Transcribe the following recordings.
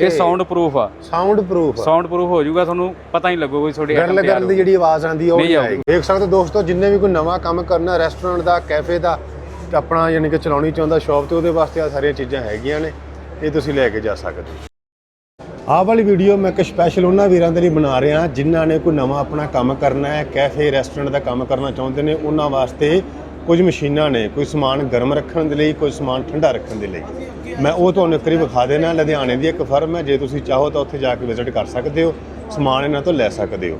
ਇਹ sound proof ਆ। Sound proof sound proof ਹੋ ਜਾਊਗਾ ਤੁਹਾਨੂੰ ਪਤਾ ਹੀ ਲੱਗੂਗਾ ਵੀ ਤੁਹਾਡੀ ਤਿਆਰ ਗਰਲ ਦੀ ਜਿਹੜੀ ਆਵਾਜ਼ ਆਉਂਦੀ ਉਹ ਨਹੀਂ। ਆਏਗੀ। ਦੇਖ ਸਕਦੇ ਦੋਸਤੋ ਜਿੰਨੇ ਵੀ ਕੋਈ ਨਵਾਂ ਕੰਮ ਕਰਨਾ ਰੈਸਟੋਰੈਂਟ ਦਾ ਕੈਫੇ ਦਾ ਆਪਣਾ ਯਾਨੀ ਕਿ ਚਲਾਉਣੀ ਚਾਹੁੰਦਾ ਸ਼ਾਪ ਤੇ ਉਹਦੇ ਵਾਸਤੇ ਆ ਸਾਰੀਆਂ ਚੀਜ਼ਾਂ ਹੈਗੀਆਂ ਨੇ। ਇਹ ਤੁਸੀਂ ਲੈ ਕੇ ਜਾ ਸਕਦੇ ਹੋ। ਆਹ ਵਾਲੀ ਵੀਡੀਓ ਮੈਂ ਇੱਕ ਸਪੈਸ਼ਲ ਉਹਨਾਂ ਵੀਰਾਂ ਦੇ ਲਈ ਬਣਾ ਰਿਹਾ ਜਿਨ੍ਹਾਂ ਨੇ ਕੋਈ ਨਵਾਂ ਆਪਣਾ ਕੰਮ ਕਰਨਾ ਹੈ ਕੈਫੇ ਰੈਸਟੋਰੈਂਟ ਦਾ ਕੰਮ ਕਰਨਾ ਚਾਹੁੰਦੇ ਨੇ ਉਹਨਾਂ ਵਾਸਤੇ ਕੁਝ ਮਸ਼ੀਨਾਂ ਨੇ ਕੋਈ ਸਮਾਨ ਗਰਮ ਰੱਖਣ ਦੇ ਲਈ ਕੋਈ ਸਮਾਨ ਠੰਡਾ ਰੱਖਣ ਦੇ ਲਈ। ਮੈਂ ਉਹ ਤੁਹਾਨੂੰ ਇੱਕ ਵਾਰੀ ਵਿਖਾ ਦੇਣਾ ਲੁਧਿਆਣੇ ਦੀ ਇੱਕ ਫਰਮ ਹੈ ਜੇ ਤੁਸੀਂ ਚਾਹੋ ਤਾਂ ਉੱਥੇ ਜਾ ਕੇ ਵਿਜ਼ਿਟ ਕਰ ਸਕਦੇ ਹੋ ਸਮਾਨ ਇਹਨਾਂ ਤੋਂ ਲੈ ਸਕਦੇ ਹੋ।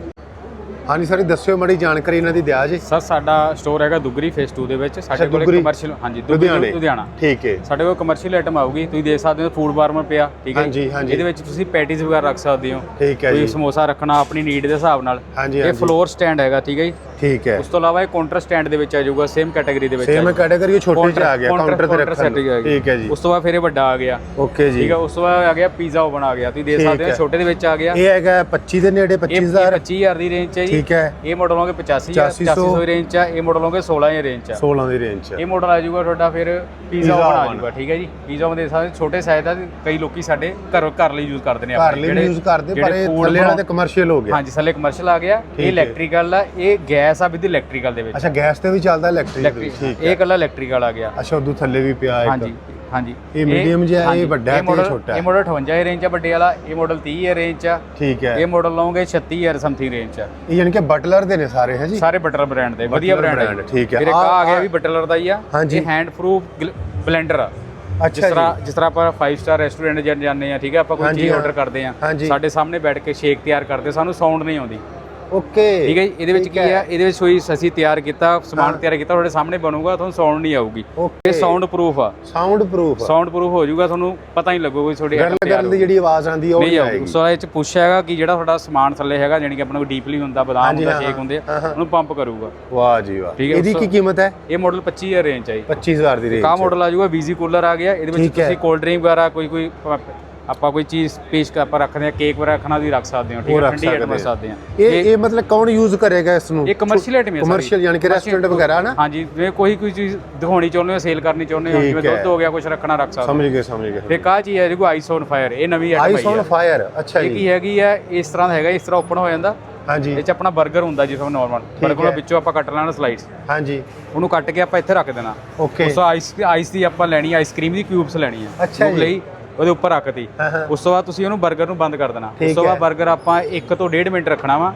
ਹਾਂਜੀ ਸਰ ਦੱਸਿਓ ਮੜੀ ਜਾਣਕਾਰੀ ਇਹਨਾਂ ਦੀ ਦਿਆ ਜੀ। ਸਰ ਸਾਡਾ ਸਟੋਰ ਹੈਗਾ ਦੁਗਰੀ ਫੇਸ 2 ਦੇ ਵਿੱਚ। ਸਾਡੇ ਕੋਲ? ਕਮਰਸ਼ੀਅਲ ਹਾਂਜੀ ਦੁਗਰੀ ਲੁਧਿਆਣੇ। ਲੁਧਿਆਣਾ। ਠੀਕ ਹੈ। ਸਾਡੇ ਕੋਲ ਕਮਰਸ਼ੀਅਲ ਆਈਟਮ ਆਊਗੀ ਤੁਸੀਂ ਦੇਖ ਸਕਦੇ ਹੋ ਫੂਡ ਵਾਰਮਰ ਪਿਆ ਠੀਕ ਹੈ। ਹਾਂਜੀ, ਹਾਂਜੀ। ਇਹਦੇ ਵਿੱਚ ਤੁਸੀਂ ਪੈਟੀਜ਼ ਵਗੈਰਾ ਰੱਖ ਸਕਦੇ ਹੋ। ਠੀਕ ਹੈ ਕੋਈ ਜੀ। ਸਮੋਸਾ ਰੱਖਣਾ ਆਪਣੀ ਨੀਡ ਦੇ ਹਿਸਾਬ ਨਾਲ। ਹਾਂਜੀ ਇਹ ਹਾਂਜੀ। ਫਲੋਰ ਸਟੈਂਡ ਹੈਗਾ ਠੀਕ ਹੈ ਜੀ। ਠੀਕ ਹੈ। ਉਸ ਤੋਂ ਇਲਾਵਾ ਇਹ ਕਾਊਂਟਰ ਸਟੈਂਡ ਦੇ ਵਿੱਚ ਆ ਜਾਊਗਾ ਸੇਮ ਕੈਟਾਗਰੀ ਦੇ ਵਿੱਚ ਸੇਮ। ਕੈਟਾਗਰੀ ਛੋਟੇ ਚ ਆ ਗਿਆ ਕਾਊਂਟਰ ਤੇ ਰੱਖਣ। ਠੀਕ ਹੈ ਜੀ। ਉਸ ਤੋਂ ਬਾਅਦ ਫਿਰ ਇਹ ਵੱਡਾ ਆ ਗਿਆ। ਓਕੇ ਜੀ। ਠੀਕ ਹੈ ਉਸ ਤੋਂ ਬਾਅਦ ਆ ਗਿਆ ਪੀਜ਼ਾ ਓਵਨ ਆ ਗਿਆ। ਤੁਸੀਂ ਦੇਖ ਸਕਦੇ ਹੋ। ਛੋਟੇ ਦੇ ਵਿੱਚ ਆ ਗਿਆ। ਇਹ ਹੈਗਾ 25 ਦੇ ਨੇੜੇ ਇਹ 25000 25000 ਦੀ ਰੇਂਜ 'ਚ ਹੈ ਜੀ। ਠੀਕ ਹੈ। ਇਹ ਮਾਡਲ ਹੋਗੇ 85000 8500 8500 ਦੀ ਰੇਂਜ 'ਚ ਇਹ ਮਾਡਲ ਹੋਗੇ 16 ਦੀ ਰੇਂਜ 'ਚ ਆ। 16 ਦੀ ਰੇਂਜ ਚ ਇਹ ਮਾਡਲ ਆ ਜਾਊਗਾ ਤੁਹਾਡਾ ਫਿਰ ਪੀਜ਼ਾ ਓਵਨ ਆ। ਜਾਊਗਾ। ਠੀਕ ਹੈ ਜੀ। ਪੀਜ਼ਾ ਓਵਨ ਦੇ ਸਾਰੇ ਛੋਟੇ ਸਾਈਜ਼ ਦਾ ਕਈ ਲੋਕੀ ਸਾਡੇ ਘਰ ਘਰ ਲਈ ਯੂਜ਼ ਕਰਦੇ ਨੇ ਘਰ ਲਈ ਯੂਜ਼ ਕਰਦੇ ਪਰ ਇਹ ਥੱਲੇ ਵਾਲਾ ਤੇ ਕਮਰਸ਼ੀਅਲ ਹੋ ਗਿਆ। ਹਾਂਜੀ ਥੱਲੇ ਕਮਰਸ਼ੀਅਲ ਆ ਗਿਆ। ਇਹ ਇਲੈਕਟ੍ਰੀਕਲ ਆ। ਇਹ ਗੈਸ ਆ ਵਿਦ ਇਲੈਕਟ੍ਰੀਕਲ ਦੇ ਵਿੱਚ। ਅੱਛਾ ਗੈਸ ਤੇ ਵੀ ਚੱਲਦਾ ਇਲੈਕਟ੍ਰਿਕ ਇਲੈਕਟ੍ਰਿਕ ਠੀਕ ਇਹ ਹੈ ਇਕੱਲਾ ਇਲੈਕਟ੍ਰੀਕਲ ਆ ਗਿਆ। ਅੱਛਾ ਉਦੋਂ ਥੱਲੇ ਵੀ ਪਿਆ ਇੱਕ। ਹਾਂਜੀ ਹਾਂਜੀ। ਇਹ medium ਜਿਹਾ ਹੈ, ਇਹ ਹਾਂਜੀ, ਵੱਡਾ ਹੈ ਤੇ ਇਹ model- ਛੋਟਾ। ਹੈ। ਇਹ ਮਾਡਲ 58 ਦੀ ਰੇਂਜ ਆ ਵੱਡੇ ਵਾਲਾ। ਇਹ ਮਾਡਲ 30 ਦੀ ਰੇਂਜ ਆ। ਠੀਕ ਹੈ। ਇਹ ਮਾਡਲ ਲਓਗੇ 36000 ਸਮਥਿੰਗ ਰੇਂਜ ਆ। ਇਹ ਯਾਨੀ ਕਿ ਬਟਲਰ ਦੇ ਨੇ ਸਾਰੇ ਹੈ ਜੀ? ਸਾਰੇ ਬਟਰ ਬ੍ਰਾਂਡ ਦੇ ਵਧੀਆ Butler ਬ੍ਰਾਂਡ brand, ਠੀਕ ਹੈ। ਫਿਰ ਇੱਕ ਆਹ- ਆਹ ਆ ਗਿਆ ਵੀ ਬਟਲਰ ਦਾ ਹੀ ਆ। ਹਾਂਜੀ। ਇਹ ਹੈਂਡ ਪ੍ਰੂਫ ਬਲੈਂਡਰ ਆ। ਜਿਸ ਅੱਛਾ ਜੀ। ਤਰ੍ਹਾਂ ਜਿਸ ਤਰ੍ਹਾਂ ਆਪਾਂ 5 ਸਟਾਰ ਰੈਸਟੋਰੈਂਟ ਜਾਂਦੇ ਆ ਠੀਕ ਹੈ? ਆਪਾਂ ਕੋਈ ਹਾਂਜੀ, ਚੀਜ਼ ਹਾਂ। ਆਰਡਰ ਕਰਦੇ ਆ ਹਾਂਜੀ। ਸਾਡੇ ਸਾਹਮਣੇ ਬੈਠ ਕੇ ਸ਼ੇਕ ਤਿਆਰ ਕਰਦੇ ਸਾਨੂੰ ਸਾਊਂਡ ਨਹੀਂ ਆਉਂਦੀ। ਓਕੇ ਠੀਕ ਹੈ ਜੀ ਇਹਦੇ ਵਿੱਚ ਕੀ ਆ ਇਹਦੇ ਵਿੱਚ ਕੋਈ ਅਸੀਂ ਤਿਆਰ ਕੀਤਾ ਸਮਾਨ ਤਿਆਰ ਕੀਤਾ ਤੁਹਾਡੇ ਸਾਹਮਣੇ ਬਣੂਗਾ ਤੁਹਾਨੂੰ ਸਾਊਂਡ ਨਹੀਂ ਆਊਗੀ। ਇਹ ਸਾਊਂਡ ਪ੍ਰੂਫ ਆ। ਸਾਊਂਡ ਪ੍ਰੂਫ ਸਾਊਂਡ ਪ੍ਰੂਫ ਹੋ ਜਾਊਗਾ ਤੁਹਾਨੂੰ ਪਤਾ ਹੀ ਲੱਗੂਗਾ ਤੁਹਾਡੀ ਤਿਆਰ ਗਰਲ ਦੀ ਜਿਹੜੀ ਆਵਾਜ਼ ਆਉਂਦੀ ਹੈ ਉਹ ਨਹੀਂ ਨਹੀਂ ਆਊਗੀ। ਆਏਗੀ। ਉਸ ਵਾਲੇ ਚ ਪੁੱਛ ਹੈਗਾ ਕਿ ਜਿਹੜਾ ਤੁਹਾਡਾ ਸਮਾਨ ਥੱਲੇ ਹੈਗਾ ਜਾਨੀ ਕਿ ਆਪਣੇ ਡੀਪਲੀ ਹੁੰਦਾ ਬਦਾਮ ਹੁੰਦਾ ਹਾਂ, ਸ਼ੇਕ ਹੁੰਦੇ ਆ ਹਾਂ, ਹਾਂ। ਉਹਨੂੰ ਪੰਪ ਕਰੂਗਾ। ਵਾਹ ਜੀ ਵਾਹ। ਠੀਕ ਹੈ, ਇਹਦੀ ਕੀ ਕੀਮਤ ਹੈ? ਇਹ ਮਾਡਲ 25000 ਰੇਂਜ ਹੈ ਜੀ। 25000 ਦੀ ਰੇਂਜ ਕਾ ਮਾਡਲ ਆ ਜਾਊਗਾ ਵੀਜ਼ੀ ਕੂਲਰ ਆ ਗਿਆ ਇਹਦੇ ਵਿੱਚ ਹੈ। ਤੁਸੀਂ ਕੋਲਡ ਡਰਿੰਕ ਵਗੈਰਾ ਕੋਈ ਕੋਈ ਆਪਾਂ ਕੋਈ ਚੀਜ਼ ਪੇਸ਼ ਕਰ ਰੱਖਦੇ ਆ ਕੇਕ ਵਗੈਰਾ ਰੱਖਣਾ ਵੀ ਰੱਖ ਸਕਦੇ ਹਾਂ ਠੀਕ ਹੈ ਠੰਡੀ ਆਈਟਮ ਰੱਖ ਸਕਦੇ ਹਾਂ। ਇਹ ਇਹ ਮਤਲਬ ਕੌਣ ਯੂਜ਼ ਕਰੇਗਾ ਇਸ ਨੂੰ ਇਹ ਕਮਰਸ਼ੀਅਲ ਆਈਟਮ ਹੈ। ਕਮਰਸ਼ੀਅਲ ਯਾਨੀ ਕਿ ਰੈਸਟੋਰੈਂਟ ਵਗੈਰਾ ਨਾ ਹਾਂਜੀ ਜਿਵੇਂ ਕੋਈ ਕੋਈ ਚੀਜ਼ ਦਿਖਾਉਣੀ ਚਾਹੁੰਦੇ ਹੋ ਸੇਲ ਕਰਨੀ ਚਾਹੁੰਦੇ ਹੋ ਜਿਵੇਂ। ਦੁੱਧ ਹੋ ਗਿਆ ਕੁਝ ਰੱਖਣਾ ਰੱਖ ਸਕਦੇ ਸਮਝ ਗਏ ਸਮਝ ਗਏ। ਫਿਰ ਕਾ ਚੀਜ਼ ਹੈ ਜਿਹਨੂੰ ਆਈਸ ਔਨ ਫਾਇਰ ਇਹ ਨਵੀਂ ਆਈਟਮ ਆਈਸ ਹੈ। ਔਨ ਫਾਇਰ ਅੱਛਾ ਇਹ ਜੀ। ਕੀ ਹੈਗੀ ਹੈ ਇਸ ਤਰ੍ਹਾਂ ਦਾ ਹੈਗਾ ਇਸ ਤਰ੍ਹਾਂ ਓਪਨ ਹੋ ਜਾਂਦਾ। ਹਾਂਜੀ। ਇਹ ਚ ਆਪਣਾ 버ਗਰ ਹੁੰਦਾ ਜਿਵੇਂ ਨਾਰਮਲ 버ਗਰ। ਦੇ ਵਿੱਚੋਂ ਆਪਾਂ ਕੱਟ ਲੈਣਾ ਸਲਾਈਸ ਹਾਂਜੀ। ਉਹਨੂੰ ਕੱਟ ਕੇ ਆਪਾਂ ਇੱਥੇ ਰੱਖ ਦੇਣਾ। ਓਕੇ ਉਸ ਤੋਂ ਆਈਸ ਆਈਸ ਦੀ ਆਪਾਂ ਲੈਣੀ ਆਈਸਕ੍ਰੀਮ ਦੀ ਕਿਊਬਸ ਲੈਣੀ ਹੈ। ਅੱਛਾ ਜੀ। ਲਈ ਉਹਦੇ ਉੱਪਰ ਰੱਖਤੀ। ਉਸ ਤੋਂ ਬਾਅਦ ਤੁਸੀਂ ਉਹਨੂੰ 버ਗਰ ਨੂੰ ਬੰਦ ਕਰ ਦੇਣਾ। ਉਸ ਤੋਂ ਬਾਅਦ 버ਗਰ ਆਪਾਂ 1 ਤੋਂ 1.5 ਮਿੰਟ ਰੱਖਣਾ ਵਾ।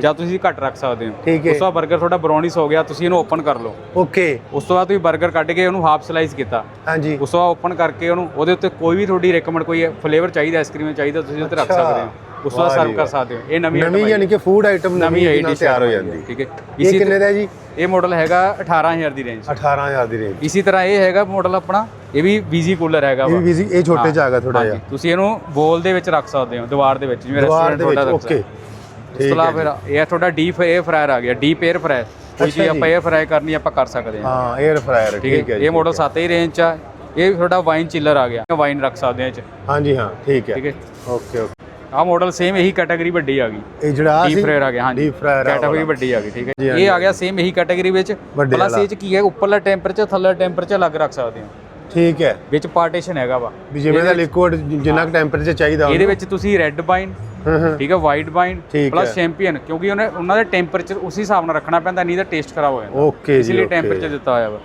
ਜਾਂ ਤੁਸੀਂ ਘੱਟ ਰੱਖ ਸਕਦੇ ਹੋ। ਉਸ ਤੋਂ ਬਾਅਦ 버ਗਰ ਤੁਹਾਡਾ ਬ੍ਰਾਊਨਿਸ਼ ਹੋ ਗਿਆ ਤੁਸੀਂ ਇਹਨੂੰ ਓਪਨ ਕਰ ਲਓ। ਓਕੇ। ਉਸ ਤੋਂ ਬਾਅਦ ਤੁਸੀਂ 버ਗਰ ਕੱਢ ਕੇ ਉਹਨੂੰ ਹਾਫ ਸਲਾਈਸ ਕੀਤਾ। ਹਾਂਜੀ। ਉਸ ਤੋਂ ਬਾਅਦ ਓਪਨ ਕਰਕੇ ਉਹਨੂੰ ਉਹਦੇ ਉੱਤੇ ਕੋਈ ਵੀ ਤੁਹਾਡੀ ਰეკਮੈਂਡ ਕੋਈ ਫਲੇਵਰ ਚਾਹੀਦਾ ਆਈਸਕ੍ਰੀਮ ਚਾਹੀਦਾ ਤੁਸੀਂ ਉੱਤੇ ਰੱਖ ਸਕਦੇ ਹੋ। ਉਸ ਤੋਂ ਸਰਵ ਕਰ ਸਕਦੇ ਹੋ। ਇਹ ਨਵੀਂ ਨਵੀਂ ਯਾਨੀ ਕਿ ਫੂਡ ਆਈਟਮ ਨਵੀਂ ਆਈਡੀ ਤਿਆਰ ਹੋ ਜਾਂਦੀ। ਠੀਕ ਹੈ। ਇਹ ਕਿੰਨੇ ਦਾ ਜੀ? ਇਹ ਮਾਡਲ ਹੈਗਾ 18000 ਦੀ ਰੇਂਜ 18000 ਦੀ ਰੇਂਜ ਇਸੇ ਤਰ੍ਹਾਂ ਇਹ ਹੈਗਾ ਮਾਡਲ ਆਪਣਾ। ਇਹ ਵੀ ਵੀਜ਼ੀ ਕੂਲਰ ਹੈਗਾ ਇਹ ਵੀਜ਼ੀ ਇਹ ਛੋਟੇ ਚ ਆਗਾ ਥੋੜਾ ਜਿਹਾ। ਤੁਸੀਂ ਇਹਨੂੰ ਬੋਲ ਦੇ ਵਿੱਚ ਰੱਖ ਸਕਦੇ ਹੋ ਦੀਵਾਰ ਦੇ ਵਿੱਚ ਜਿਵੇਂ ਰੈਸਟੋਰੈਂਟ ਤੁਹਾਡਾ ਰੱਖ ਓਕੇ ਇਸ ਤੋਂ ਫਿਰ ਇਹ ਤੁਹਾਡਾ ਡੀਪ 에ਅਰ ਫਰਾਇਰ ਆ ਗਿਆ। ਡੀਪ 에ਅਰ ਫਰਾਇਰ ਕੋਈ ਚੀਜ਼ ਆਪਾਂ 에ਅਰ ਫਰਾਈ ਕਰਨੀ ਆਪਾਂ ਕਰ ਸਕਦੇ ਹਾਂ। ਹਾਂ 에ਅਰ ਫਰਾਇਰ ਠੀਕ ਹੈ ਇਹ ਮਾਡਲ 7000 ਰੇਂਜ ਆ। ਇਹ ਤੁਹਾਡਾ ਵਾਈਨ ਚਿਲਰ ਆ ਗਿਆ। ਵਾਈਨ ਰੱਖ ਸਕਦੇ ਆ ਇਹ ਚ। ਹਾਂਜੀ ਹਾਂ ਠੀਕ ਹੈ। ਠੀਕ ਹੈ। ਓਕੇ ਓਕੇ ਆਹ ਮਾਡਲ ਸੇਮ ਇਹੀ ਕੈਟਾਗਰੀ ਵੱਡੀ ਆ ਗਈ। ਇਹ ਜਿਹੜਾ ਡੀਪ ਫਰਾਇਰ ਆ ਗਿਆ ਹਾਂਜੀ। ਡੀਪ ਫਰਾਇਰ ਆ ਕੈਟਾਗਰੀ। ਵੱਡੀ ਆ ਗਈ ਠੀਕ ਹੈ ਇਹ ਆ ਗਿਆ ਸੇਮ ਇਹੀ ਕੈਟਾਗਰੀ ਵਿੱਚ। ਪਲੱਸ। ਇਹ ਚ ਕੀ ਹੈ? ਉੱਪਰਲਾ ਟੈਂਪਰੇਚਰ ਥੱਲੇ ਟੈਂਪਰੇਚਰ ਅਲੱਗ ਰੱਖ ਸਕਦੇ ਹੋ। ਠੀਕ ਹੈ। ਵਿੱਚ ਪਾਰਟੀਸ਼ਨ ਹੈਗਾ ਵਾ। ਵੀ ਜਿਵੇਂ ਦਾ ਲਿਕੁਇਡ ਜਿੰਨਾ ਕੁ ਟੈਂਪਰੇਚਰ ਚਾਹੀਦਾ ਇਹਦੇ ਵਿੱਚ ਤੁਸੀਂ ਰੈੱਡ ਵਾਈਨ ਠੀਕ ਹੈ ਵਾਈਟ ਵਾਈਨ ਪਲੱਸ। ਚੈਂਪੀਅਨ ਕਿਉਂਕਿ ਉਹਨੇ ਉਹਨਾਂ ਦੇ ਟੈਂਪਰੇਚਰ ਉਸੇ ਹਿਸਾਬ ਨਾਲ ਰੱਖਣਾ ਪੈਂਦਾ ਨਹੀਂ ਤਾਂ ਟੇਸਟ ਖਰਾਬ ਹੋ ਜਾਂਦਾ। ਓਕੇ ਇਸ ਜੀ ਲਈ ਓਕੇ ਟੈਂਪਰੇਚਰ ਦਿੱਤਾ ਹੋਇਆ ਵਾ।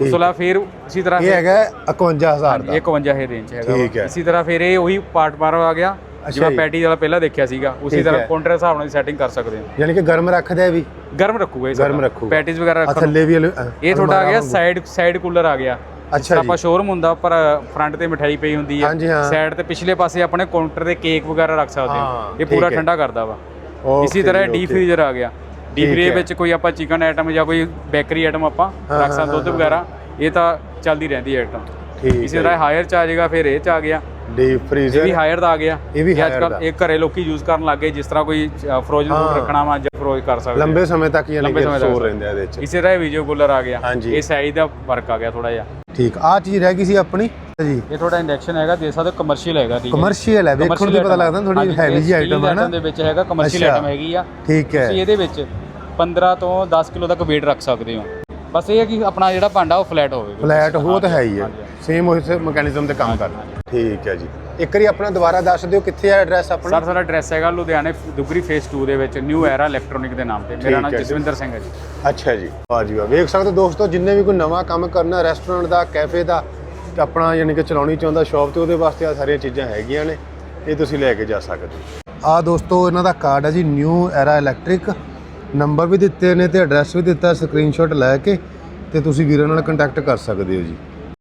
ਉਸ ਤੋਂ ਫਿਰ ਉਸੇ ਤਰ੍ਹਾਂ ਇਹ ਹੈਗਾ 51000 ਦਾ। ਇਹ 51 ਹੈ ਰੇਂਜ ਹੈਗਾ। ਇਸੇ ਤਰ੍ਹਾਂ ਫਿਰ ਇਹ ਉਹੀ ਪਾਰਟ ਮਾਰ ਆ ਗਿਆ। ਜਿਵੇਂ। ਪੈਟੀ ਵਾਲਾ ਪਹਿਲਾਂ ਦੇਖਿਆ ਸੀਗਾ ਉਸੇ ਤਰ੍ਹਾਂ। ਕਾਊਂਟਰ ਹਿਸਾਬ ਨਾਲ ਸੈਟਿੰਗ ਕਰ ਸਕਦੇ ਹੋ ਯਾਨੀ ਕਿ ਗਰਮ ਰੱਖਦਾ ਹੈ ਵੀ ਗਰਮ ਰੱਖੂਗਾ ਇਹ ਗਰਮ ਰੱਖੂਗਾ। ਪੈਟੀਜ਼ ਵਗੈਰਾ ਰੱਖਣ ਥੱਲੇ ਵੀ ਇਹ ਤੁਹਾਡਾ ਆ ਗਿਆ। ਸਾਈਡ ਸਾਈਡ ਕੂਲਰ ਆ ਗਿਆ ਅੱਛਾ ਆਪਾਂ ਜੀ ਸ਼ੋਰੂਮ ਹੁੰਦਾ ਪਰ ਫਰੰਟ ਤੇ ਮਠਾਈ ਪਈ ਹੁੰਦੀ ਹੈ। ਸਾਈਡ ਤੇ ਪਿਛਲੇ ਪਾਸੇ ਆਪਣੇ ਕਾਊਂਟਰ ਤੇ ਕੇਕ ਵਗੈਰਾ ਰੱਖ ਸਕਦੇ ਹਾਂ, ਇਹ ਪੂਰਾ। ਠੰਡਾ ਕਰਦਾ ਵਾ ਇਸੇ ਤਰ੍ਹਾਂ ਡੀਪ। ਫ੍ਰੀਜ਼ਰ ਆ ਗਿਆ ਡੀਪ ਫ੍ਰੀਜ਼ਰ। ਵਿੱਚ ਕੋਈ ਆਪਾਂ ਚਿਕਨ ਆਈਟਮ ਜਾਂ ਕੋਈ ਬੇਕਰੀ ਆਈਟਮ ਆਪਾਂ ਰੱਖ ਸਕਦੇ ਦੁੱਧ ਵਗੈਰਾ ਇਹ ਤਾਂ ਚੱਲਦੀ ਰਹਿੰਦੀ ਹੈ ਆਈਟਮ ਠੀਕ ਇਸੇ ਤਰ੍ਹਾਂ ਹਾਇਰ ਚ ਆ ਜਾਏਗਾ ਫਿਰ ਇਹ ਚ ਆ ਗਿਆ ਡੀਪ ਇਹ ਫ੍ਰੀਜ਼ਰ ਵੀ ਹਾਇਰ ਦਾ ਆ ਗਿਆ। ਇਹ ਵੀ ਕੱਲ੍ਹ ਦਾ। ਇਹ ਘਰੇ ਲੋਕੀ ਯੂਜ਼ ਕਰਨ ਲੱਗੇ ਜਿਸ ਤਰ੍ਹਾਂ ਕੋਈ ਫਰੋਜ਼ਨ। ਫੂਡ ਰੱਖਣਾ ਵਾ ਜਾਂ ਫਰੋਜ਼ ਕਰ ਸਕਦੇ ਲੰਬੇ ਸਮੇਂ ਤੱਕ ਯਾਨੀ ਲੰਬੇ ਕਿ ਸਮੇਂ ਤੱਕ। ਰਹਿੰਦਾ ਇਹਦੇ ਵਿੱਚ। ਇਸੇ ਤਰ੍ਹਾਂ ਵੀਡੀਓ ਕੂਲਰ ਆ ਗਿਆ। ਇਹ ਸਾਈਜ਼ ਦਾ ਫ਼ਰਕ ਆ ਗਿਆ ਥੋੜਾ ਜਿਹਾ। ਠੀਕ ਆ ਚੀਜ਼ ਰਹਿ ਗਈ ਸੀ ਆਪਣੀ ਜੀ। ਇਹ ਥੋੜਾ ਇੰਡਕਸ਼ਨ ਹੈਗਾ ਦੇ ਸਕਦੇ ਕਮਰਸ਼ੀਅਲ ਹੈਗਾ ਠੀਕ ਹੈ। ਕਮਰਸ਼ੀਅਲ ਹੈ ਵੇਖਣ ਤੋਂ ਪਤਾ ਲੱਗਦਾ ਥੋੜੀ ਹੈਵੀ ਇਹ ਜੀ ਆਈਟਮ ਹੈ ਨਾ। ਦੇ ਵਿੱਚ ਹੈਗਾ ਕਮਰਸ਼ੀਅਲ। ਆਈਟਮ ਹੈਗੀ ਆ। ਠੀਕ ਹੈ। ਤੁਸੀਂ ਇਹਦੇ ਵਿੱਚ 15 ਤੋਂ 10 ਕਿਲੋ ਤੱਕ weight ਰੱਖ ਸਕਦੇ ਹੋ। ਬਸ ਇਹ ਹੈ ਕਿ ਆਪਣਾ ਜਿਹੜਾ ਭਾਂਡਾ ਉਹ ਫਲੈਟ ਹੋਵੇ। ਫਲੈਟ ਹੋ ਤਾਂ ਹੈ ਹੀ ਹੈ। ਸੇਮ ਉਸੇ ਮੈਕੈਨਿਜ਼ਮ ਤੇ ਕੰਮ ਕਰਦਾ। ਠੀਕ ਹੈ ਜੀ। ਇੱਕ ਵਾਰੀ ਆਪਣਾ ਦੁਬਾਰਾ ਦੱਸ ਦਿਓ ਕਿੱਥੇ ਹੈ ਐਡਰੈਸ ਆਪਣਾ? ਸਰ ਸਾਡਾ ਐਡਰੈਸ ਹੈਗਾ ਲੁਧਿਆਣੇ ਦੁਗਰੀ ਫੇਸ 2 ਦੇ ਵਿੱਚ ਨਿਊ ਐਰਾ ਇਲੈਕਟ੍ਰੋਨਿਕ ਦੇ ਨਾਮ ਤੇ। ਮੇਰਾ ਨਾਮ। ਜਸਵਿੰਦਰ ਸਿੰਘ ਹੈ ਜੀ। ਅੱਛਾ ਜੀ। ਵਾਹ ਜੀ ਵਾਹ। ਵੇਖ ਸਕਦੇ ਹੋ ਦੋਸਤੋ ਜਿੰਨੇ ਵੀ ਕੋਈ ਨਵਾਂ ਕੰਮ ਕਰਨਾ ਰੈਸਟੋਰੈਂਟ ਦਾ ਕੈਫੇ ਦਾ ਆਪਣਾ ਯਾਨੀ ਕਿ ਚਲਾਉਣੀ ਚਾਹੁੰਦਾ ਸ਼ਾਪ ਤੇ ਉਹਦੇ ਵਾਸਤੇ ਆ ਸਾਰੀਆਂ ਚੀਜ਼ਾਂ ਹੈਗੀਆਂ ਨੇ। ਇਹ ਤੁਸੀਂ ਲੈ ਕੇ ਜਾ ਸਕਦੇ ਆ ਦੋਸਤੋ ਇਹਨਾਂ ਦਾ ਕਾਰਡ ਹੈ ਜੀ ਨਿਊ ਐਰਾ ਇਲੈਕਟ੍ਰਿਕ ਨੰਬਰ ਵੀ ਦਿੱਤੇ ਨੇ ਤੇ ਐਡਰੈਸ ਵੀ ਦਿੱਤਾ ਸਕਰੀਨਸ਼ਾਟ ਲੈ ਕੇ ਤੇ ਤੁਸੀਂ ਵੀਰਾਂ ਨਾਲ ਕੰਟੈਕਟ ਕਰ ਸਕਦੇ ਹੋ ਜੀ।